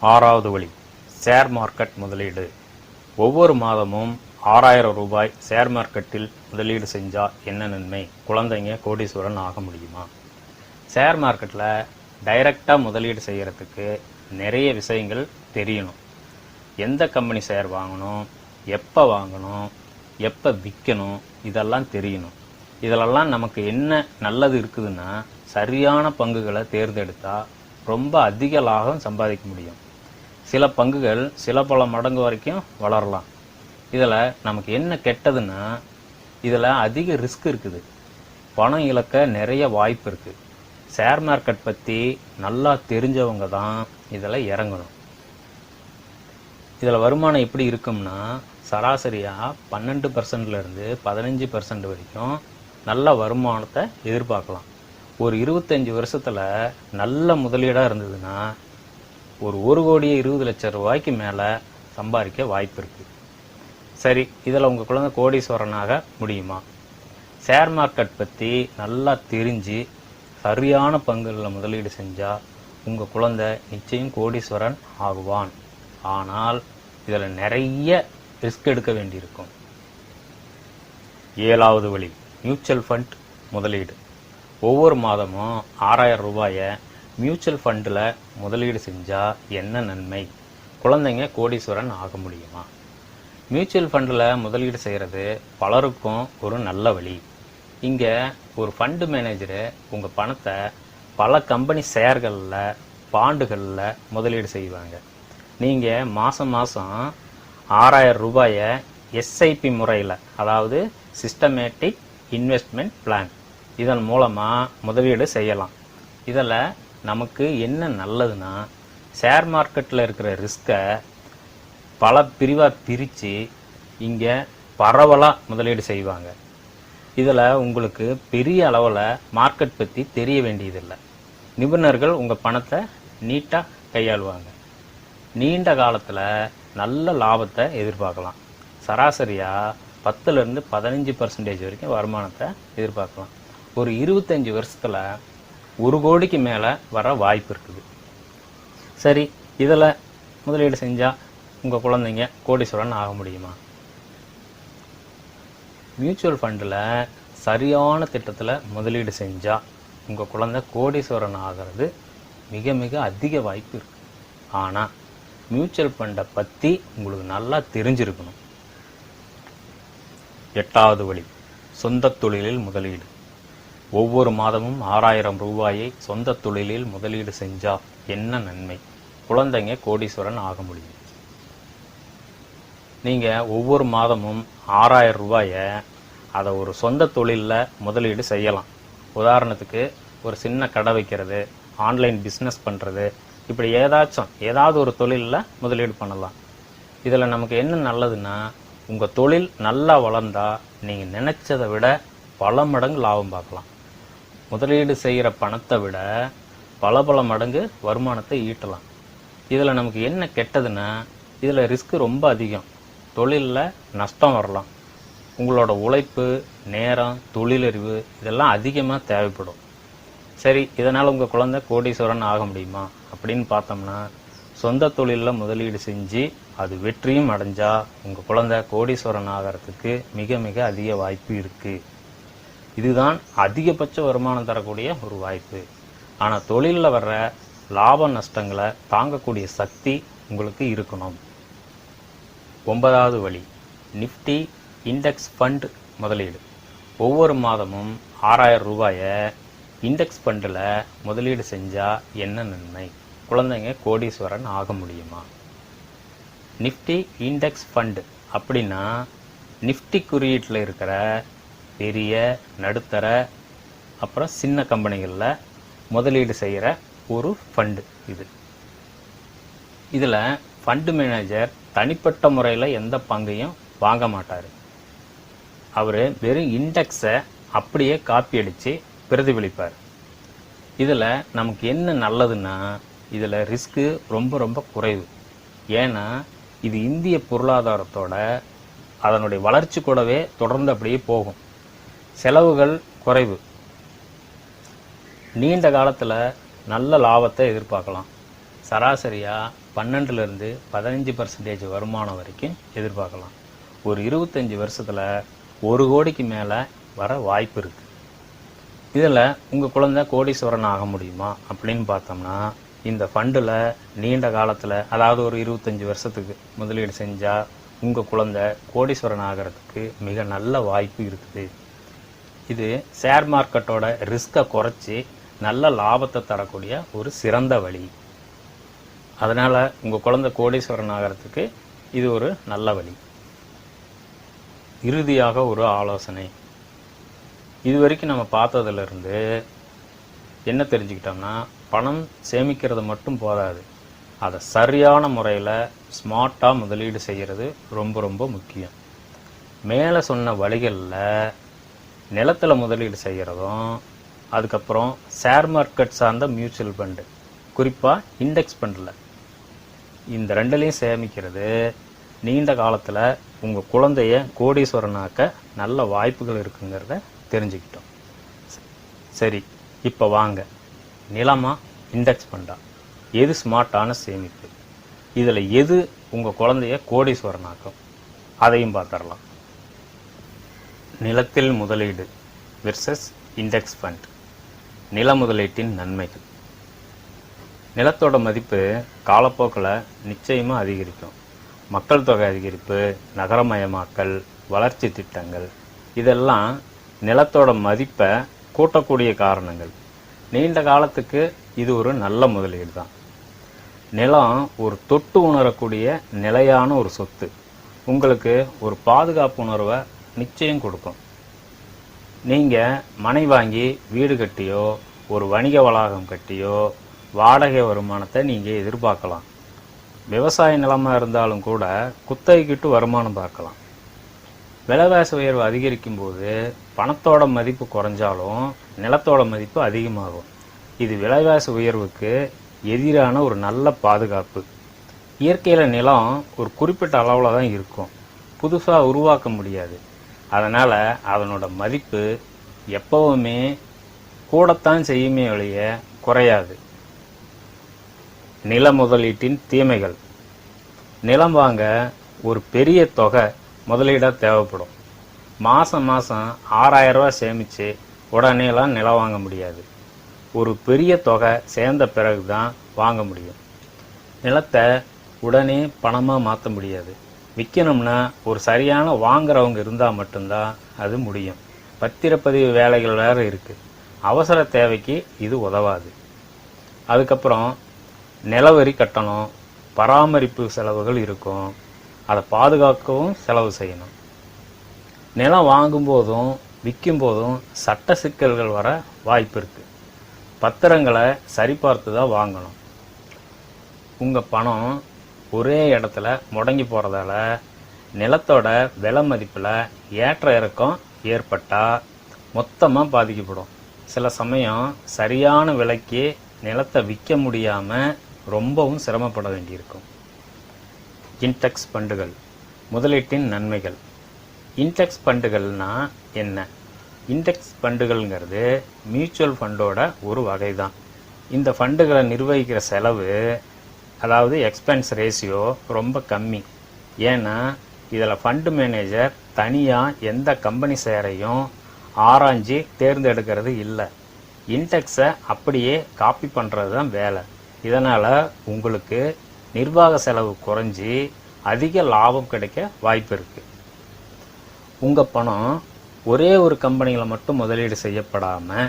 ஆறாவது வழி share market முதலீடு. ஒவ்வொரு மாதமும் ஆறாயிரம் ரூபாய் ஷேர் மார்க்கெட்டில் முதலீடு செஞ்சால் என்ன நன்மை? குழந்தைங்க கோடீஸ்வரன் ஆக முடியுமா? ஷேர் மார்க்கெட்டில் டைரெக்டாக முதலீடு செய்கிறதுக்கு நிறைய விஷயங்கள் தெரியணும். எந்த கம்பெனி ஷேர் வாங்கணும்? எப்போ வாங்கணும்? எப்போ விற்கணும் இதெல்லாம் தெரியணும். இதிலெல்லாம் நமக்கு என்ன நல்லது இருக்குதுன்னா சரியான பங்குகளை தேர்ந்தெடுத்தால் ரொம்ப அதிக லாபம் சம்பாதிக்க முடியும். சில பங்குகள் சில பல மடங்கு வரைக்கும் வளரலாம். இதில் நமக்கு என்ன கெட்டதுன்னா இதில் அதிக ரிஸ்க் இருக்குது. பணம் இழக்க நிறைய வாய்ப்பு இருக்குது ஷேர் மார்க்கெட் பற்றி நல்லா தெரிஞ்சவங்க தான் இதில் இறங்கணும். இதில் வருமானம் எப்படி இருக்கும்னா சராசரியாக பன்னெண்டு பர்சன்ட்லேருந்து பதினஞ்சு பர்சன்ட் வரைக்கும் நல்ல வருமானத்தை எதிர்பார்க்கலாம். ஒரு இருபத்தஞ்சி வருஷத்தில் நல்ல முதலீடாக இருந்ததுன்னா ஒரு ஒரு கோடியே இருபது லட்சம் ரூபாய்க்கு மேலே சம்பாதிக்க வாய்ப்பு இருக்குது சரி இதில் உங்கள் குழந்தை கோடீஸ்வரனாக முடியுமா? ஷேர் மார்க்கெட் பற்றி நல்லா தெரிஞ்சு சரியான பங்குகளில் முதலீடு செஞ்சால் உங்கள் குழந்தை நிச்சயம் கோடீஸ்வரன் ஆகுவான். ஆனால் இதில் நிறைய ரிஸ்க் எடுக்க வேண்டியிருக்கும். ஏழாவது வழி மியூச்சுவல் ஃபண்ட் முதலீடு. ஒவ்வொரு மாதமும் ஆறாயிரம் ரூபாயை மியூச்சுவல் ஃபண்டில் முதலீடு செஞ்சால் என்ன நன்மை? குழந்தைங்க கோடீஸ்வரன் ஆக முடியுமா? மியூச்சுவல் ஃபண்டில் முதலீடு செய்கிறது பலருக்கும் ஒரு நல்ல வழி. இங்கே ஒரு ஃபண்டு மேனேஜரு உங்கள் பணத்தை பல கம்பெனி ஷேர்களில் பாண்டுகளில் முதலீடு செய்வாங்க. நீங்கள் மாதம் மாதம் ஆறாயிரம் ரூபாயை எஸ்ஐபி முறையில் அதாவது சிஸ்டமேட்டிக் இன்வெஸ்ட்மெண்ட் பிளான் இதன் மூலமாக முதலீடு செய்யலாம். இதில் நமக்கு என்ன நல்லதுன்னா ஷேர் மார்க்கெட்டில் இருக்கிற ரிஸ்க்கை பல பிரிவாக பிரித்து இங்கே பரவலாக முதலீடு செய்வாங்க. இதில் உங்களுக்கு பெரிய அளவில் மார்க்கெட் பற்றி தெரிய வேண்டியதில்லை. நிபுணர்கள் உங்கள் பணத்தை நீட்டாக கையாளுவாங்க. நீண்ட காலத்தில் நல்ல லாபத்தை எதிர்பார்க்கலாம். சராசரியாக பத்துலேருந்து பதினஞ்சு பர்சன்டேஜ் வரைக்கும் வருமானத்தை எதிர்பார்க்கலாம். ஒரு இருபத்தஞ்சி வருஷத்தில் ஒரு கோடிக்கு மேலே வர வாய்ப்பு இருக்குது. சரி இதில் முதலீடு செஞ்சால் உங்கள் குழந்தைங்க கோடீஸ்வரன் ஆக முடியுமா? மியூச்சுவல் ஃபண்டில் சரியான திட்டத்தில் முதலீடு செஞ்சால் உங்கள் குழந்தை கோடீஸ்வரன் ஆகிறது மிக மிக அதிக வாய்ப்பு இருக்குது ஆனால் மியூச்சுவல் ஃபண்டை பற்றி உங்களுக்கு நல்லா தெரிஞ்சிருக்கணும். எட்டாவது வழி சொந்த தொழிலில் முதலீடு. ஒவ்வொரு மாதமும் ஆறாயிரம் ரூபாயை சொந்த தொழிலில் முதலீடு செஞ்சால் என்ன நன்மை? குழந்தைங்க கோடீஸ்வரன் ஆக முடியும். நீங்கள் ஒவ்வொரு மாதமும் ஆறாயிரம் ரூபாயை அதை ஒரு சொந்த தொழிலில் முதலீடு செய்யலாம். உதாரணத்துக்கு ஒரு சின்ன கடை வைக்கிறது ஆன்லைன் பிஸ்னஸ் பண்ணுறது இப்படி ஏதாச்சும் ஏதாவது ஒரு தொழிலில் முதலீடு பண்ணலாம். இதில் நமக்கு என்ன நல்லதுன்னா உங்கள் தொழில் நல்லா வளர்ந்தா நீங்கள் நினச்சதை விட பல மடங்கு லாபம் பார்க்கலாம். முதலீடு செய்கிற பணத்தை விட பல பல மடங்கு வருமானத்தை ஈட்டலாம். இதில் நமக்கு என்ன கெட்டதுன்னா இதில் ரிஸ்க் ரொம்ப அதிகம். தொழிலில் நஷ்டம் வரலாம். உங்களோட உழைப்பு நேரம் தொழிலறிவு இதெல்லாம் அதிகமாக தேவைப்படும். சரி இதனால் உங்கள் குழந்தை கோடீஸ்வரன் ஆக முடியுமா? அப்படின்னு பார்த்தோம்னா சொந்த தொழிலில் முதலீடு செஞ்சு அது வெற்றியும் அடைஞ்சால் உங்கள் குழந்தை கோடீஸ்வரன் ஆகிறதுக்கு மிக மிக அதிக வாய்ப்பு இருக்குது. இதுதான் அதிகபட்ச வருமானம் தரக்கூடிய ஒரு வாய்ப்பு. ஆனால் தொழிலில் வர்ற லாப நஷ்டங்களை தாங்கக்கூடிய சக்தி உங்களுக்கு இருக்கணும். ஒன்பதாவது வழி நிஃப்டி இண்டெக்ஸ் ஃபண்ட் முதலீடு. ஒவ்வொரு மாதமும் ஆறாயிரம் ரூபாயை இண்டெக்ஸ் ஃபண்டில் முதலீடு செஞ்சால் என்ன நன்மை? குழந்தைங்க கோடீஸ்வரன் ஆக முடியுமா? நிஃப்டி இண்டெக்ஸ் ஃபண்டு அப்படின்னா நிஃப்டி குறியீட்டில் இருக்கிற பெரிய நடுத்தர அப்புறம் சின்ன கம்பெனிகளில் முதலீடு செய்கிற ஒரு ஃபண்டு இது. இதில் ஃபண்டு மேனேஜர் தனிப்பட்ட முறையில் எந்த பங்கையும் வாங்க மாட்டார். அவர் வெறும் இண்டெக்ஸை அப்படியே காப்பி அடித்து பிரதிபலிப்பார். இதில் நமக்கு என்ன நல்லதுன்னா இதில் ரிஸ்க்கு ரொம்ப ரொம்ப குறைவு. ஏன்னா இது இந்திய பொருளாதாரத்தோட அதனுடைய வளர்ச்சி கூடவே தொடர்ந்து அப்படியே போகும். செலவுகள் குறைவு. நீண்ட காலத்தில் நல்ல லாபத்தை எதிர்பார்க்கலாம். சராசரியாக பன்னெண்டுலேருந்து பதினஞ்சு பர்சன்டேஜ் வருமானம் வரைக்கும் எதிர்பார்க்கலாம். ஒரு இருபத்தஞ்சி வருஷத்தில் ஒரு கோடிக்கு மேலே வர வாய்ப்பு இருக்குது இதில் உங்கள் குழந்தை கோடீஸ்வரன் ஆக முடியுமா அப்படின்னு பார்த்தோம்னா இந்த ஃபண்டில் நீண்ட காலத்தில் அதாவது ஒரு இருபத்தஞ்சி வருஷத்துக்கு முதலீடு செஞ்சால் உங்கள் குழந்தை கோடீஸ்வரன் ஆகிறதுக்கு மிக நல்ல வாய்ப்பு இருக்குது. இது ஷேர் மார்க்கெட்டோட ரிஸ்க்கை குறைச்சி நல்ல லாபத்தை தரக்கூடிய ஒரு சிறந்த வழி. அதனால் உங்கள் குழந்தை கோடீஸ்வரன் ஆகிறதுக்கு இது ஒரு நல்ல வழி. இறுதியாக ஒரு ஆலோசனை. இது வரைக்கும் நம்ம பார்த்ததுலேருந்து என்ன தெரிஞ்சுக்கிட்டோம்னா பணம் சேமிக்கிறது மட்டும் போதாது. அதை சரியான முறையில் ஸ்மார்ட்டாக முதலீடு செய்கிறது ரொம்ப ரொம்ப முக்கியம். மேலே சொன்ன வழிகளில் நிலத்தில் முதலீடு செய்கிறதும் அதுக்கப்புறம் ஷேர் மார்க்கெட் சார்ந்த மியூச்சுவல் ஃபண்டு குறிப்பாக இண்டெக்ஸ் ஃபண்டில் இந்த ரெண்டுலேயும் சேமிக்கிறது நீண்ட காலத்தில் உங்கள் குழந்தைய கோடீஸ்வரனாக்க நல்ல வாய்ப்புகள் இருக்குங்கிறத தெரிஞ்சுக்கிட்டோம். சரி இப்போ வாங்க. நிலமா இண்டெக்ஸ் ஃபண்டா எது ஸ்மார்ட்டான சேமிப்பு? இதில் எது உங்கள் குழந்தைய கோடீஸ்வரனாக்கும்? அதையும் பார்த்துடலாம். நிலத்தில் முதலீடு விர்சஸ் இண்டெக்ஸ் ஃபண்ட் நில முதலீட்டின் நன்மைகள். நிலத்தோட மதிப்பு காலப்போக்கில் நிச்சயமாக அதிகரிக்கும். மக்கள் தொகை அதிகரிப்பு நகரமயமாக்கல் வளர்ச்சி திட்டங்கள் இதெல்லாம் நிலத்தோட மதிப்பை கூட்டக்கூடிய காரணங்கள். நீண்ட காலத்துக்கு இது ஒரு நல்ல முதலீடு தான் நிலம் ஒரு தொட்டு உணரக்கூடிய நிலையான ஒரு சொத்து. உங்களுக்கு ஒரு பாதுகாப்பு உணர்வை நிச்சயம் கொடுக்கும். நீங்கள் மனை வாங்கி வீடு கட்டியோ ஒரு வணிக வளாகம் கட்டியோ வாடகை வருமானத்தை நீங்கள் எதிர்பார்க்கலாம். விவசாய நிலமாக இருந்தாலும் கூட குத்தகைக்கிட்டு வருமானம் பார்க்கலாம். விலைவாசி உயர்வு அதிகரிக்கும் போது பணத்தோட மதிப்பு குறைஞ்சாலும் நிலத்தோட மதிப்பு அதிகமாகும். இது விலைவாசி உயர்வுக்கு எதிரான ஒரு நல்ல பாதுகாப்பு. இயற்கையில் நிலம் ஒரு குறிப்பிட்ட அளவில் தான் இருக்கும். புதுசாக உருவாக்க முடியாது. அதனால் அதனோட மதிப்பு எப்பவுமே கூடத்தான் செய்யுமே ஒழிய குறையாது. நில முதலீட்டின் தீமைகள். நிலம் வாங்க ஒரு பெரிய தொகை முதலீடாக தேவைப்படும். மாதம் மாதம் ஆறாயிரரூவா சேமித்து உடனேலாம் நிலம் வாங்க முடியாது. ஒரு பெரிய தொகை சேர்ந்த பிறகு தான் வாங்க முடியும். நிலத்தை உடனே பணமாக மாற்ற முடியாது. விற்கணும்னா ஒரு சரியான வாங்குறவங்க இருந்தால் மட்டும்தான் அது முடியும். பத்திரப்பதிவு வேலைகள் வேறு இருக்குது அவசர தேவைக்கு இது உதவாது. அதுக்கப்புறம் நிலவரி கட்டணம். பராமரிப்பு செலவுகள் இருக்கும். அதை பாதுகாக்கவும் செலவு செய்யணும். நிலம் வாங்கும்போதும் விற்கும்போதும் சட்ட சிக்கல்கள் வர வாய்ப்பு இருக்குது பத்திரங்களை சரிபார்த்து தான் வாங்கணும். உங்கள் பணம் ஒரே இடத்துல முடங்கி போகிறதால நிலத்தோட விலை மதிப்பில் ஏற்ற இறக்கம் ஏற்பட்டால் மொத்தமாக பாதிக்கப்படும். சில சமயம் சரியான விலைக்கு நிலத்தை விற்க முடியாமல் ரொம்பவும் சிரமப்பட வேண்டியிருக்கும். இன்டெக்ஸ் ஃபண்டுகள் முதலீட்டின் நன்மைகள். இன்டெக்ஸ் ஃபண்டுகள்னா என்ன? இன்டெக்ஸ் ஃபண்டுகள்ங்கிறது மியூச்சுவல் ஃபண்டோட ஒரு வகை தான் இந்த ஃபண்டுகளை நிர்வகிக்கிற செலவு அதாவது எக்ஸ்பென்ஸ் ரேஷியோ ரொம்ப கம்மி. ஏன்னா இதில் ஃபண்டு மேனேஜர் தனியாக எந்த கம்பெனி ஷேரையும் ஆராய்ஞ்சு தேர்ந்தெடுக்கிறது இல்லை. இன்டெக்ஸை அப்படியே காப்பி பண்ணுறது தான் வேலை. இதனால் உங்களுக்கு நிர்வாக செலவு குறைஞ்சி அதிக லாபம் கிடைக்க வாய்ப்பு இருக்குது உங்கள் பணம் ஒரே ஒரு கம்பெனியில் மட்டும் முதலீடு செய்யப்படாமல்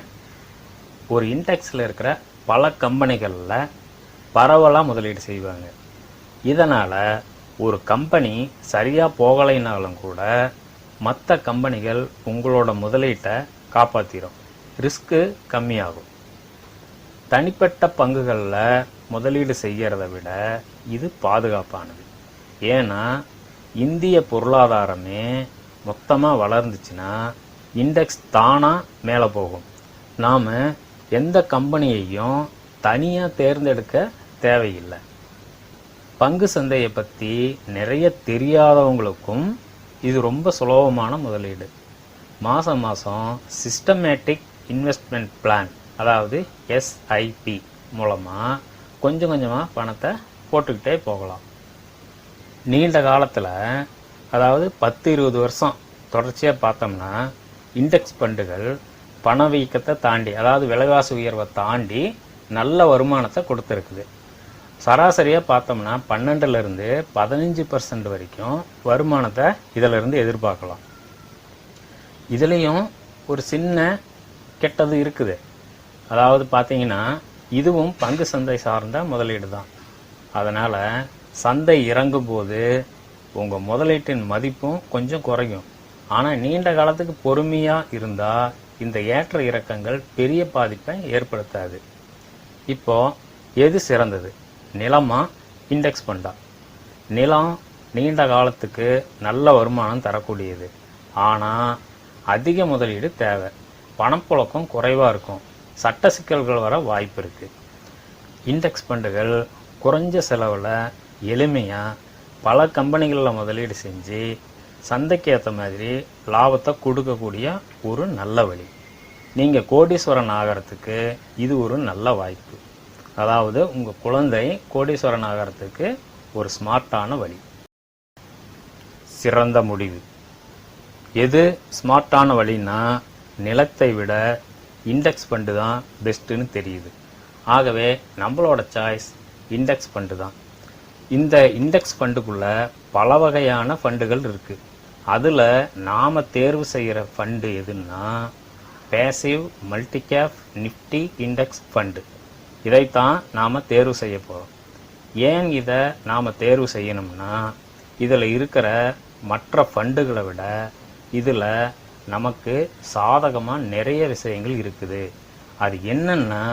ஒரு இன்டெக்ஸில் இருக்கிற பல கம்பெனிகளில் பரவலாக முதலீடு செய்வாங்க. இதனால் ஒரு கம்பெனி சரியாக போகலைனாலும் கூட மற்ற கம்பெனிகள் உங்களோட முதலீட்டை காப்பாற்றிடும் ரிஸ்க்கு கம்மியாகும். தனிப்பட்ட பங்குகளில் முதலீடு செய்கிறத விட இது பாதுகாப்பானது. ஏன்னா இந்திய பொருளாதாரமே மொத்தமாக வளர்ந்துச்சுன்னா இண்டெக்ஸ் தானாக மேலே போகும். நாம் எந்த கம்பெனியையும் தனியாக தேர்ந்தெடுக்க தேவையில்லை. பங்கு சந்தையை பற்றி நிறைய தெரியாதவங்களுக்கும் இது ரொம்ப சுலபமான முதலீடு. மாதம் மாதம் சிஸ்டமேட்டிக் இன்வெஸ்ட்மெண்ட் பிளான் அதாவது எஸ்ஐபி மூலமாக கொஞ்சம் கொஞ்சமாக பணத்தை போட்டுக்கிட்டே போகலாம். நீண்ட காலத்தில் அதாவது பத்து இருபது வருஷம் தொடர்ச்சியாக பார்த்தோம்னா இண்டெக்ஸ் ஃபண்டுகள் பணவீக்கத்தை தாண்டி அதாவது விலைவாசி உயர்வை தாண்டி நல்ல வருமானத்தை கொடுத்துருக்குது. சராசரியாக பார்த்தோம்னா பன்னெண்டுலேருந்து பதினஞ்சு பர்சன்ட் வரைக்கும் வருமானத்தை இதிலிருந்து எதிர்பார்க்கலாம். இதுலேயும் ஒரு சின்ன கெட்டது இருக்குது. அதாவது பார்த்தீங்கன்னா இதுவும் பங்கு சந்தை சார்ந்த முதலீடு தான். அதனால் சந்தை இறங்கும் போது உங்கள் முதலீட்டின் மதிப்பும் கொஞ்சம் குறையும். ஆனால் நீண்ட காலத்துக்கு பொறுமையாக இருந்தால் இந்த ஏற்ற இறக்கங்கள் பெரிய பாதிப்பை ஏற்படுத்தாது. இப்போ எது சிறந்தது? நிலமா இண்டெக்ஸ் ஃபண்டா நிலம் நீண்ட காலத்துக்கு நல்ல வருமானம் தரக்கூடியது. ஆனால் அதிக முதலீடு தேவை. பணப்புழக்கம் குறைவாக இருக்கும். சட்ட சிக்கல்கள் வர வாய்ப்பு இருக்குது இண்டெக்ஸ் ஃபண்டுகள் குறைஞ்ச செலவில் எளிமையாக பல கம்பெனிகளில் முதலீடு செஞ்சு சந்தைக்கு ஏற்ற மாதிரி லாபத்தை கொடுக்கக்கூடிய ஒரு நல்ல வழி. நீங்கள் கோடீஸ்வரன் ஆகிறதுக்கு இது ஒரு நல்ல வாய்ப்பு. அதாவது உங்கள் குழந்தை கோடீஸ்வரன் ஆகிறதுக்கு ஒரு ஸ்மார்ட்டான வழி. சிறந்த முடிவு. எது ஸ்மார்ட்டான வழின்னா நிலத்தை விட இண்டெக்ஸ் ஃபண்டு தான் பெஸ்ட்டுன்னு தெரியுது. ஆகவே நம்மளோட சாய்ஸ் இண்டெக்ஸ் ஃபண்டு தான். இந்த இண்டெக்ஸ் ஃபண்டுக்குள்ளே பல வகையான ஃபண்டுகள் இருக்குது அதில் நாம் தேர்வு செய்கிற ஃபண்டு எதுன்னா passive multicap Nifty index fund இதைத்தான் நாம் தேர்வு செய்ய போகிறோம் ஏன் இதை நாம் தேர்வு செய்யணும்னா இதில் இருக்கிற மற்ற ஃபண்டுகளை விட இதில் நமக்கு சாதகமாக நிறைய விஷயங்கள் இருக்குது. அது என்னென்னா